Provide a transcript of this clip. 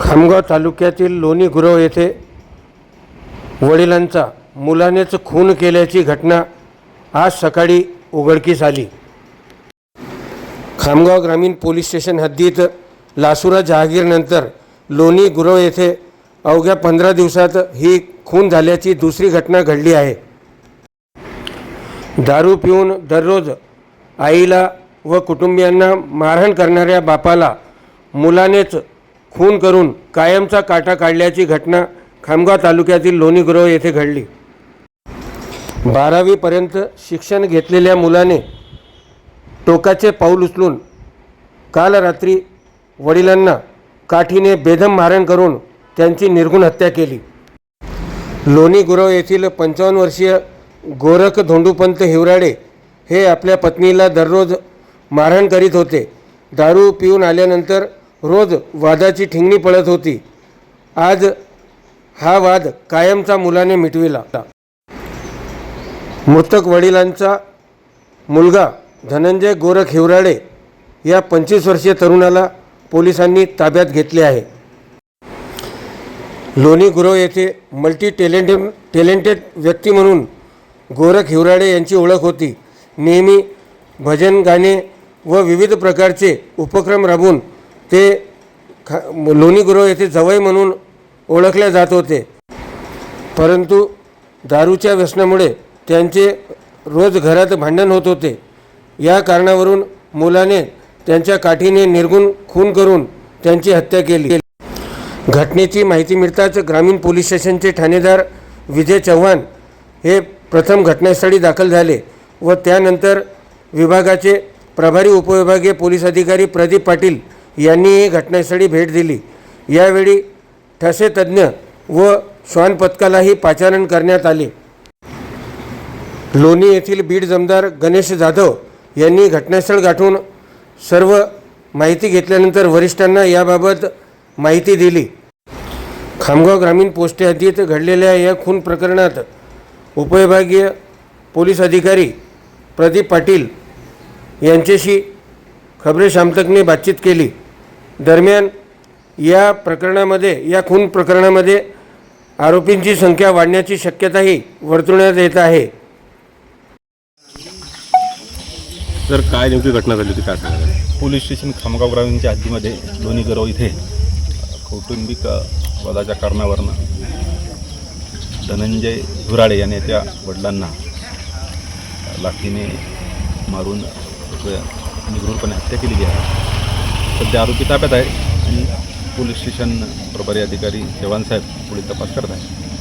खामगाव तालुक्यातील लोणी गुरव येथे वडिलांचा मुलानेच खून केल्याची घटना आज सकाळी उघडकीस आली. खामगाव ग्रामीण पोलीस स्टेशन हद्दीत लासुरा जहागीरनंतर लोणी गुरव येथे अवघ्या पंधरा दिवसात ही खून झाल्याची दुसरी घटना घडली आहे. दारू पिऊन दररोज आईला व कुटुंबियांना मारहाण करणाऱ्या बापाला मुलानेच खून करून कायमचा काटा काढल्याची घटना खामगाव तालुक्यातील लोणीगृह येथे घडली. बारावीपर्यंत शिक्षण घेतलेल्या मुलाने टोकाचे पाऊल उचलून काल रात्री वडिलांना काठीने बेदम मारण करून त्यांची निर्गुण हत्या केली. लोणी गुरव येथील पंचावन्न वर्षीय गोरख धोंडूपंत हिवराडे हे आपल्या पत्नीला दररोज मारहाण करीत होते. दारू पिऊन आल्यानंतर रोज वादाची ठिंगणी पडत होती. आज हा वाद कायमचा मुलाने मिटविला. मृतक वडिलांचा मुलगा धनंजय गोरख हिवराळे या पंचवीस वर्षीय तरुणाला पोलिसांनी ताब्यात घेतले आहे. लोणी गुरव येथे मल्टी टॅलेंटेड टॅलेंटेड व्यक्ती म्हणून गोरख हिवराळे यांची ओळख होती. नेहमी भजन गाणे व विविध प्रकारचे उपक्रम राबवून ते खा लोणीगृह येथे जवळ म्हणून ओळखले जात होते. परंतु दारूच्या व्यसनामुळे त्यांचे रोज घरात भांडण होत होते. या कारणावरून मुलाने त्यांच्या काठीने निर्गुण खून करून त्यांची हत्या केली. घटनेची माहिती मिळताच ग्रामीण पोलीस स्टेशनचे ठाणेदार विजय चव्हाण हे प्रथम घटनास्थळी दाखल झाले व त्यानंतर विभागाचे प्रभारी उपविभागीय पोलीस अधिकारी प्रदीप पाटील यांनीही घटनास्थळी भेट दिली. यावेळी ठसे तज्ज्ञ व श्वान पथकालाही पाचारण करण्यात आले. लोणी येथील बीड जमदार गणेश जाधव यांनी घटनास्थळ गाठून सर्व माहिती घेतल्यानंतर वरिष्ठांना याबाबत माहिती दिली. खामगाव ग्रामीण पोस्ट हद्दीत घडलेल्या या खून प्रकरणात उपविभागीय पोलीस अधिकारी प्रदीप पाटील यांच्याशी खबरे शामतकने बातचीत केली. दरम्यान या प्रकरणामध्ये या खून प्रकरणामध्ये आरोपींची संख्या वाढण्याची शक्यताही वर्तवण्यात येत आहे. तर काय नेमकी घटना झाली होती? काय पोलीस स्टेशन खामगाव ग्रामीणच्या हद्दीमध्ये लोणी गरव इथे कौटुंबिक वादाच्या कारणावरनं धनंजय धुराडे याने त्या वडिलांना लाठीने मारून निगरूरपणे हत्या केलेली आहे. सध्या आरोपी ताब्यात आहे आणि पोलीस स्टेशन प्रभारी अधिकारी जवानसाहेब पुढील तपास करत आहे